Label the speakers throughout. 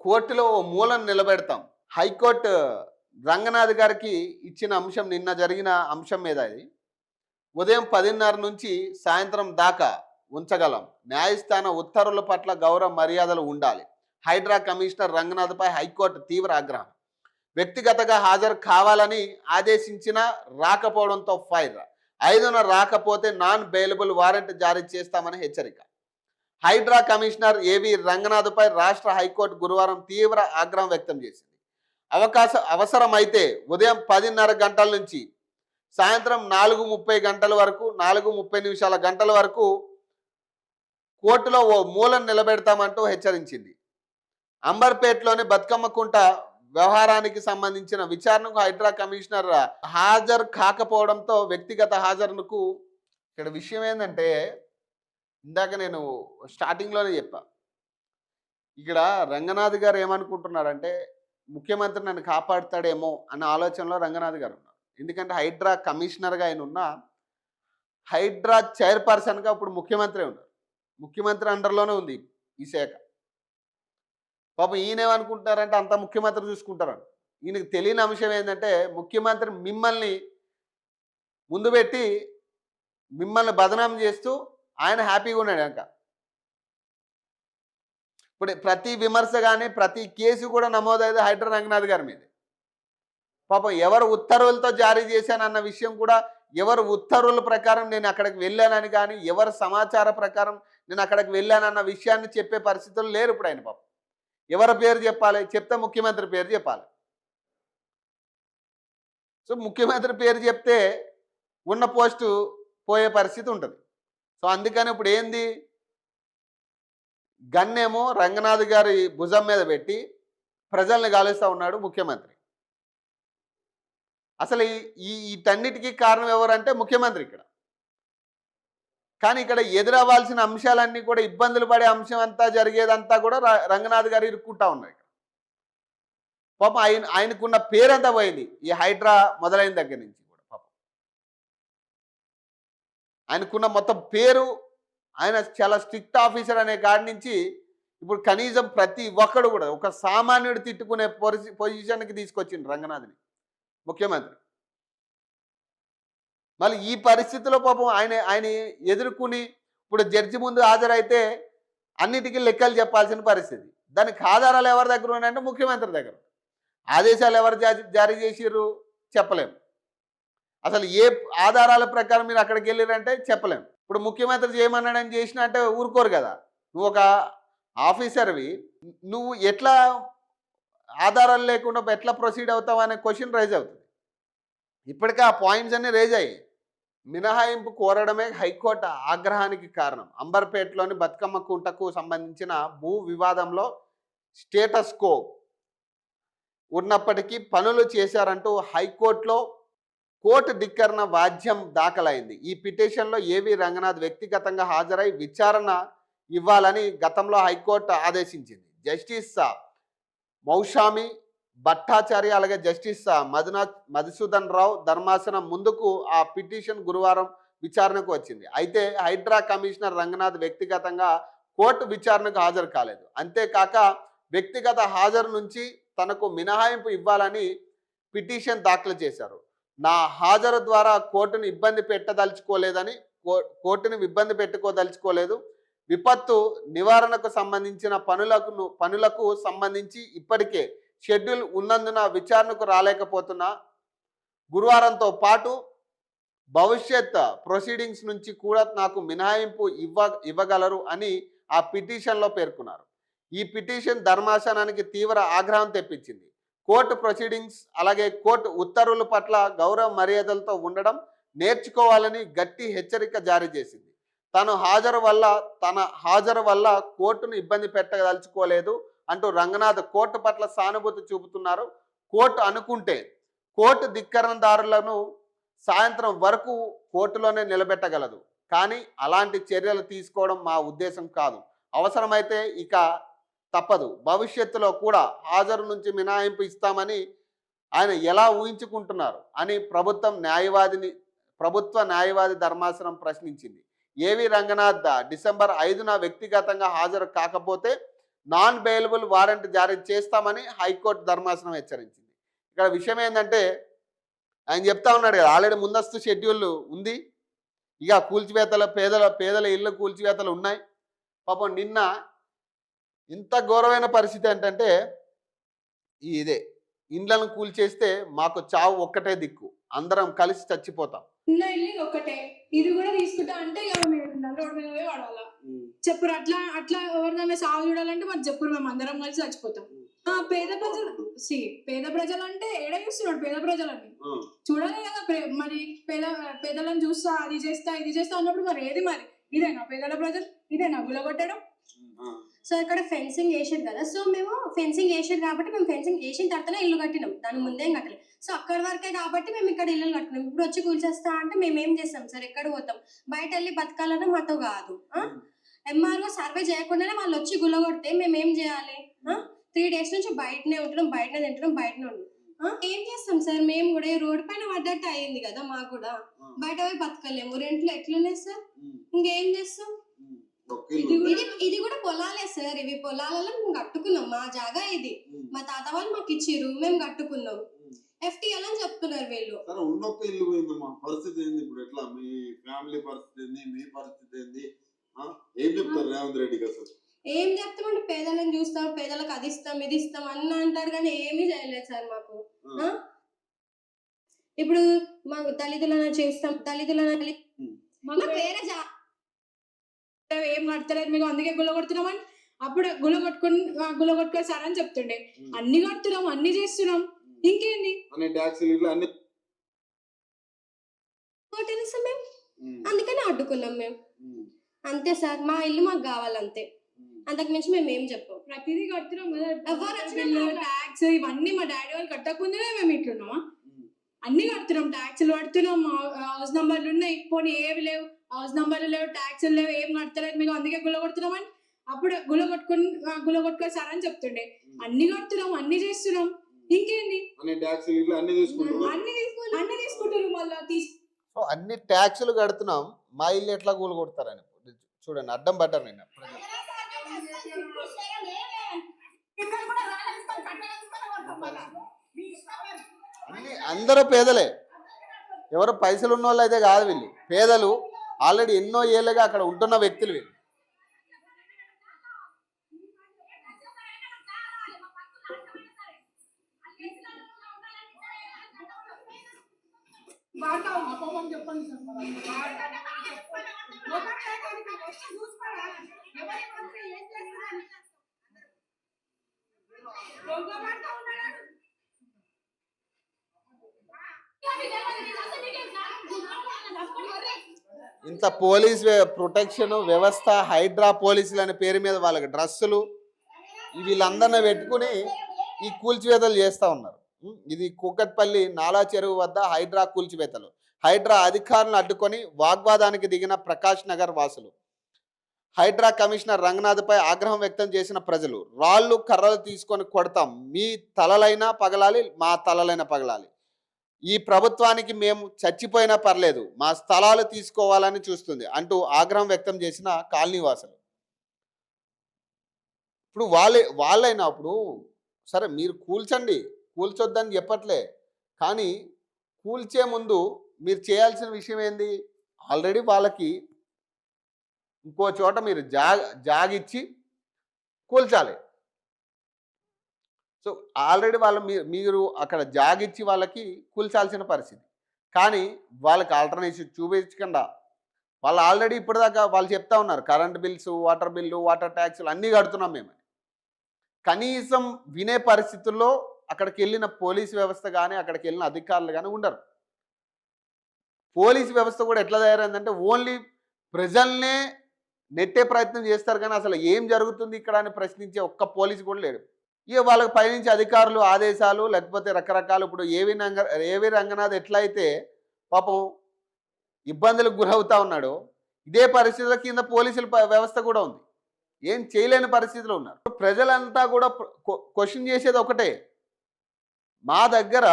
Speaker 1: కోర్టులో ఓ మూలను నిలబెడతాం. హైకోర్టు రంగనాథ్ గారికి ఇచ్చిన అంశం నిన్న జరిగిన అంశం మీద అది. ఉదయం పదిన్నర నుంచి సాయంత్రం దాకా ఉంచగలం. న్యాయస్థాన ఉత్తర్వుల పట్ల గౌరవ మర్యాదలు ఉండాలి. హైడ్రా కమిషనర్ రంగనాథ్పై హైకోర్టు తీవ్ర ఆగ్రహం. వ్యక్తిగతగా హాజరు కావాలని ఆదేశించిన రాకపోవడంతో ఫైర్. ఐదున రాకపోతే నాన్ బెయిలబుల్ వారెంట్ జారీ చేస్తామని హెచ్చరిక. హైడ్రా కమిషనర్ ఏవి రంగనాథ్పై రాష్ట్ర హైకోర్టు గురువారం తీవ్ర ఆగ్రహం వ్యక్తం చేసింది. అవకాశం అవసరమైతే ఉదయం పదిన్నర గంటల నుంచి సాయంత్రం నాలుగు ముప్పై గంటల వరకు నాలుగు ముప్పై నిమిషాల గంటల వరకు కోర్టులో ఓ మూలను నిలబెడతామంటూ హెచ్చరించింది. అంబర్పేటలోని బతుకమ్మ కుంట వ్యవహారానికి సంబంధించిన విచారణకు హైడ్రా కమిషనర్ హాజరు కాకపోవడంతో వ్యక్తిగత హాజరుకు ఇక్కడ విషయం ఏంటంటే ఇందాక నేను స్టార్టింగ్లోనే చెప్పా. ఇక్కడ రంగనాథ్ గారు ఏమనుకుంటున్నారంటే ముఖ్యమంత్రి నన్ను కాపాడుతాడేమో అన్న ఆలోచనలో రంగనాథ్ గారు ఉన్నారు. ఎందుకంటే హైడ్రా కమిషనర్గా ఆయన ఉన్న హైడ్రా చైర్పర్సన్గా ఇప్పుడు ముఖ్యమంత్రి ఉన్నారు. ముఖ్యమంత్రి అండర్లోనే ఉంది ఈ శాఖ. పాపం ఈయనేమనుకుంటున్నారంటే అంత ముఖ్యమంత్రి చూసుకుంటారని ఈయనకు తెలియని అంశం ఏంటంటే ముఖ్యమంత్రి మిమ్మల్ని ముందు పెట్టి మిమ్మల్ని బదనాం చేస్తూ ఆయన హ్యాపీగా ఉన్నాడు ఇంకా ఇప్పుడు ప్రతి విమర్శ కానీ ప్రతి కేసు కూడా నమోదైంది హైడ్రా రంగనాథ్ గారి మీద. పాపం ఎవరు ఉత్తర్వులతో జారీ చేశానన్న విషయం కూడా ఎవరు ఉత్తర్వుల ప్రకారం నేను అక్కడికి వెళ్ళానని కానీ ఎవరు సమాచార ప్రకారం నేను అక్కడికి వెళ్ళానన్న విషయాన్ని చెప్పే పరిస్థితులు లేరు ఇప్పుడు ఆయన పాపం. ఎవరి పేరు చెప్పాలి? చెప్తే ముఖ్యమంత్రి పేరు చెప్పాలి. సో ముఖ్యమంత్రి పేరు చెప్తే ఉన్న పోస్టు పోయే పరిస్థితి ఉంటుంది. సో అందుకని ఇప్పుడు ఏంది గన్నేమో రంగనాథ్ గారి భుజం మీద పెట్టి ప్రజల్ని గాలిస్తూ ఉన్నాడు ముఖ్యమంత్రి. అసలు ఈ వీటన్నిటికీ కారణం ఎవరంటే ముఖ్యమంత్రి ఇక్కడ. కానీ ఇక్కడ ఎదురవ్వాల్సిన అంశాలన్నీ కూడా ఇబ్బందులు పడే అంశం అంతా జరిగేదంతా కూడా రంగనాథ్ గారు ఇరుక్కుంటా ఉన్నారు ఇక్కడ. పాపం ఆయన ఆయనకున్న పేరంతా పోయింది ఈ హైడ్రా మొదలైన దగ్గర నుంచి కూడా పాపం ఆయనకున్న మొత్తం పేరు ఆయన చాలా స్ట్రిక్ట్ ఆఫీసర్ అనే కాడి నుంచి ఇప్పుడు కనీసం ప్రతి ఒక్కడు కూడా ఒక సామాన్యుడు తిట్టుకునే పొజిషన్కి తీసుకొచ్చిండు రంగనాథ్ని ముఖ్యమంత్రి. మళ్ళీ ఈ పరిస్థితిలో పాపం ఆయన ఆయన ఎదుర్కొని ఇప్పుడు జడ్జి ముందు హాజరైతే అన్నిటికీ లెక్కలు చెప్పాల్సిన పరిస్థితి. దానికి ఆధారాలు ఎవరి దగ్గర ఉన్నాయంటే ముఖ్యమంత్రి దగ్గర. ఆదేశాలు ఎవరు జారీ చేసిర్రు చెప్పలేము అసలు ఏ ఆధారాల ప్రకారం మీరు అక్కడికి వెళ్ళారంటే చెప్పలేము ఇప్పుడు ముఖ్యమంత్రి చేయమన్నాడని చేసినా అంటే ఊరుకోరు కదా. నువ్వు ఒక ఆఫీసర్వి. నువ్వు ఎట్లా ఆధారాలు లేకుండా ఎట్లా ప్రొసీడ్ అవుతావు అనే క్వశ్చన్ రైజ్ అవుతుంది. ఇప్పటికే ఆ పాయింట్స్ అన్నీ రేజ్ అయ్యాయి. మినహాయింపు కోరడమే హైకోర్టు ఆగ్రహానికి కారణం. అంబర్పేటలోని బతుకమ్మ కుంటకు సంబంధించిన భూ వివాదంలో స్టేటస్ కో ఉన్నప్పటికీ పనులు చేశారంటూ హైకోర్టులో కోర్టు ధిక్కరణ వాద్యం దాఖలైంది. ఈ పిటిషన్లో ఏవి రంగనాథ్ వ్యక్తిగతంగా హాజరై విచారణ ఇవ్వాలని గతంలో హైకోర్టు ఆదేశించింది. జస్టిస్ మౌషామి భట్టాచార్య అలాగే జస్టిస్ మధునా మధుసూదన్ రావు ధర్మాసనం ముందుకు ఆ పిటిషన్ గురువారం విచారణకు వచ్చింది. అయితే హైడ్రా కమిషనర్ రంగనాథ్ వ్యక్తిగతంగా కోర్టు విచారణకు హాజరు కాలేదు. అంతేకాక వ్యక్తిగత హాజరు నుంచి తనకు మినహాయింపు ఇవ్వాలని పిటిషన్ దాఖలు చేశారు. నా హాజరు ద్వారా కోర్టును ఇబ్బంది పెట్టదలుచుకోలేదని కో- కోర్టును ఇబ్బంది పెట్టుకోదలుచుకోలేదు. విపత్తు నివారణకు సంబంధించిన పనులకు పనులకు సంబంధించి ఇప్పటికే షెడ్యూల్ ఉన్నందున విచారణకు రాలేకపోతున్నా. గురువారంతో పాటు భవిష్యత్ ప్రొసీడింగ్స్ నుంచి కూడా నాకు మినహాయింపు ఇవ్వ ఇవ్వగలరు అని ఆ పిటిషన్లో పేర్కొన్నారు. ఈ పిటిషన్ ధర్మాసనానికి తీవ్ర ఆగ్రహం తెప్పించింది. కోర్టు ప్రొసీడింగ్స్ అలాగే కోర్టు ఉత్తర్వుల పట్ల గౌరవ మర్యాదలతో ఉండడం నేర్చుకోవాలని గట్టి హెచ్చరిక జారీ చేసింది. తను హాజరు వల్ల తన హాజరు వల్ల కోర్టును ఇబ్బంది పెట్టదలుచుకోలేదు అంటూ రంగనాథ్ కోర్టు పట్ల సానుభూతి చూపుతున్నారు. కోర్టు అనుకుంటే కోర్టు ధిక్కరణదారులను సాయంత్రం వరకు కోర్టులోనే నిలబెట్టగలదు. కానీ అలాంటి చర్యలు తీసుకోవడం మా ఉద్దేశం కాదు. అవసరమైతే ఇక తప్పదు. భవిష్యత్తులో కూడా హాజరు నుంచి మినహాయింపు ఇస్తామని ఆయన ఎలా ఊహించుకుంటున్నారు అని ప్రభుత్వం న్యాయవాదిని ప్రభుత్వ న్యాయవాది ధర్మాసనం ప్రశ్నించింది. ఏవి రంగనాథ్ డిసెంబర్ ఐదున వ్యక్తిగతంగా హాజరు కాకపోతే నాన్ బెయిలబుల్ వారెంట్ జారీ చేస్తామని హైకోర్టు ధర్మాసనం హెచ్చరించింది. ఇక్కడ విషయం ఏంటంటే ఆయన చెప్తా ఉన్నాడు కదా ఆల్రెడీ ముందస్తు షెడ్యూల్ ఉంది. ఇక కూల్చివేతల పేదల పేదల ఇళ్ళ కూల్చివేతలు ఉన్నాయి. పాపం నిన్న ఇంత ఘోరమైన పరిస్థితి ఏంటంటే ఇదే ఇండ్లను కూల్చేస్తే మాకు చావు ఒక్కటే దిక్కు. అందరం కలిసి చచ్చిపోతాం.
Speaker 2: ఇల్లు ఒక్కటే ఇది కూడా తీసుకుంటా అంటే మేము రోడ్డు మీద వాడాలా చెప్పురు అట్లా అట్లా ఎవరినైనా సాగు చూడాలంటే మరి చెప్పురు మేము అందరం కలిసి చచ్చిపోతాం. ఆ పేద ప్రజలు సి పేద ప్రజలు అంటే ఏడ చూస్తున్నాడు పేద ప్రజలని? చూడాలి కదా మరి పేద పేదలను చూస్తా అది చేస్తా ఇది చేస్తా అన్నప్పుడు మరి ఏది మరి? ఇదేనా పేదల ప్రజలు? ఇదేనా గులగొట్టడం?
Speaker 3: సో ఇక్కడ ఫెన్సింగ్ వేసారు కదా. సో మేము ఫెన్సింగ్ వేసారు కాబట్టి మేము ఫెన్సింగ్ వేసిన తర్వాతనే ఇల్లు కట్టినాం. దాని ముందేం కట్టలేదు. సో అక్కడి వరకే కాబట్టి మేము ఇక్కడ ఇల్లు కట్టినాం ఇప్పుడు వచ్చి కూల్చేస్తా అంటే మేము ఏం చేస్తాం? సార్ ఎక్కడ పోతాం? బయట వెళ్ళి బతకాలన్నా మాతో కాదు. ఎంఆర్ఓ సర్వే చేయకుండానే వాళ్ళు వచ్చి గుల్లగొడితే మేము ఏం చేయాలి? త్రీ డేస్ నుంచి బయటనే ఉంటున్నాం బయటనే తింటున్నాం బయటనే ఉంటున్నాం. ఆ? ఏం చేస్తాం సార్? మేము కూడా రోడ్డు పైన పడ్డట్టు అయ్యింది కదా మాకు కూడా. బయట పోయి బతకలేము. రెంట్లు ఎట్లున్నాయి సార్? ఇంకేం చేస్తాం? ఇది కూడా పొలాలే సార్. ఇవి పొలాలలో మేము కట్టుకున్నాం. మా జాగా ఇది. మా తాత వాళ్ళు మాకు ఇచ్చిర్రు. మేము కట్టుకున్నాం. ఎఫ్టీఎల్ అని చెప్తున్నారు వీళ్ళు.
Speaker 4: సరే ఉన్నొక్క ఇల్లు పోయిందమ్మా పరిస్థితి ఏంది ఇప్పుడు? ఎట్లా? మీ ఫ్యామిలీ పరిస్థితి ఏంది? మీ పరిస్థితి ఏంది? ఏం చెప్తారు రేవంత్ రెడ్డికి అసలు?
Speaker 3: ఏం చెప్తామంటే పేదలను చూస్తాం పేదలకు అది ఇస్తాం ఇది ఇస్తాం అన్న అంటారు కానీ ఏమీ చేయలేదు సార్ మాకు? ఇప్పుడు మాకు దళితులను చేస్తాం దళితులను
Speaker 2: మాకు
Speaker 3: వేరే జా
Speaker 2: ఏం కడతలేదు మీకు అందుకే గుల్ల కొడుతున్నామని అప్పుడు గుల్ల కొట్టుకుని గుల్ల కొట్టుకొని సార్ అని చెప్తుండే. అన్ని కడుతున్నాం అన్ని చేస్తున్నాం. ఇంకేంది?
Speaker 3: కొట్టేస్తాం మేము అందుకని అడ్డుకున్నాం మేము. అంతే సార్ మా ఇల్లు మాకు కావాలంతే. అంతకు మించి మేము ఏం చెప్పం.
Speaker 2: ప్రతిదీ కడుతున్నాం కదా.
Speaker 3: ఎవరు వచ్చినా
Speaker 2: బిల్లు
Speaker 3: మాట్లా-
Speaker 2: ట్యాక్స్ ఇవన్నీ మా డాడీ వాళ్ళు కట్టకుండానే మేము ఇట్లున్నామా. అన్ని కడుతున్నాం ట్యాక్స్లు కడుతున్నాం హౌస్ నంబర్లు ఉన్నాయి పోనీ ఏవి లేవు. హౌస్ నంబర్లు లేవు ట్యాక్స్లు లేవు ఏం కడతలేదు మీకు అందుకే గుల్ల కొడుతున్నామని అప్పుడు గుల్ల కొట్టుకుని ఆ, గుల్ల కొట్టుకొని సార్ అని చెప్తుండే అన్ని కడుతున్నాం అన్ని చేస్తున్నాం. ఇంకేంది?
Speaker 4: అన్ని అన్ని తీసుకుంటారు
Speaker 2: అన్ని తీసుకు అన్ని తీసుకుంటారు మళ్ళీ
Speaker 1: సో అన్ని ట్యాక్సులు కడుతున్నాం మా ఇల్లు ఎట్లా కూలు కొడతారని. చూడండి అడ్డం పడ్డారు. అన్ని అందరూ పేదలే. ఎవరు పైసలు ఉన్న వాళ్ళు అయితే కాదు వీళ్ళు. పేదలు ఆల్రెడీ ఎన్నో ఏళ్ళుగా అక్కడ ఉంటున్న వ్యక్తులు వీళ్ళు. ఇంత పోలీస్ ప్రొటెక్షన్ వ్యవస్థ హైడ్రా పోలీసులు అనే పేరు మీద వాళ్ళకి డ్రస్సులు వీళ్ళందరిని వీళ్ళందరినీ పెట్టుకుని ఈ కూల్చివేతలు చేస్తూ ఉన్నారు. ఇది కూకట్పల్లి నాలా చెరువు వద్ద హైడ్రా కూల్చివేతలు. హైడ్రా అధికారులను అడ్డుకొని వాగ్వాదానికి దిగిన ప్రకాష్ నగర్ వాసులు. హైడ్రా కమిషనర్ రంగనాథ్పై ఆగ్రహం వ్యక్తం చేసిన ప్రజలు రాళ్ళు కర్రలు తీసుకొని కొడతాం మీ తలలైనా పగలాలి మా తలలైనా పగలాలి. ఈ ప్రభుత్వానికి మేము చచ్చిపోయినా పర్లేదు మా స్థలాలు తీసుకోవాలని చూస్తుంది అంటూ ఆగ్రహం వ్యక్తం చేసిన కాలనీవాసులు ఇప్పుడు వాళ్ళే వాళ్ళైనప్పుడు సరే మీరు కూల్చండి కూల్చొద్దని చెప్పట్లే కానీ కూల్చే ముందు మీరు చేయాల్సిన విషయం ఏంది? ఆల్రెడీ వాళ్ళకి ఇంకో చోట మీరు జాగ్ జాగిచ్చి కూల్చాలి. సో ఆల్రెడీ వాళ్ళు మీరు అక్కడ జాగిచ్చి వాళ్ళకి కూల్చాల్సిన పరిస్థితి. కానీ వాళ్ళకి ఆల్టర్నేషన్ చూపించకుండా వాళ్ళు ఆల్రెడీ ఇప్పటిదాకా వాళ్ళు చెప్తా ఉన్నారు. Current bills water bill water ట్యాక్స్లు అన్నీ కడుతున్నాం మేము. కనీసం వినే పరిస్థితుల్లో అక్కడికి వెళ్ళిన పోలీస్ వ్యవస్థ కానీ అక్కడికి వెళ్ళిన అధికారులు కానీ ఉండరు. పోలీస్ వ్యవస్థ కూడా ఎట్లా తయారైందంటే ఓన్లీ ప్రజల్నే నెట్టే ప్రయత్నం చేస్తారు కానీ అసలు ఏం జరుగుతుంది ఇక్కడ అని ప్రశ్నించే ఒక్క పోలీసు కూడా లేడు ఇక వాళ్ళకి పైనుంచి అధికారులు ఆదేశాలు లేకపోతే రకరకాలు ఇప్పుడు ఏవి రంగ ఏవి రంగనాథ్ ఎట్లయితే పాపం ఇబ్బందులకు గురవుతూ ఉన్నాడో ఇదే పరిస్థితుల కింద పోలీసుల వ్యవస్థ కూడా ఉంది. ఏం చేయలేని పరిస్థితిలో ఉన్నారు. ప్రజలంతా కూడా క్వశ్చన్ చేసేది ఒకటే. మా దగ్గర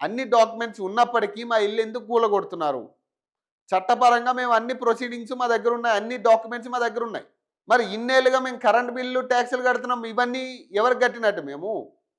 Speaker 1: అన్ని డాక్యుమెంట్స్ ఉన్నప్పటికీ మా ఇల్లు ఎందుకు కూలగొడుతున్నారు? చట్టపరంగా మేము అన్ని ప్రొసీడింగ్స్ మా దగ్గర ఉన్నాయి అన్ని డాక్యుమెంట్స్ మా దగ్గర ఉన్నాయి. మరి ఇన్నేళ్ళుగా మేము కరెంట్ బిల్లు ట్యాక్సులు కడుతున్నాం ఇవన్నీ ఎవరికి కట్టినట్టు మేము?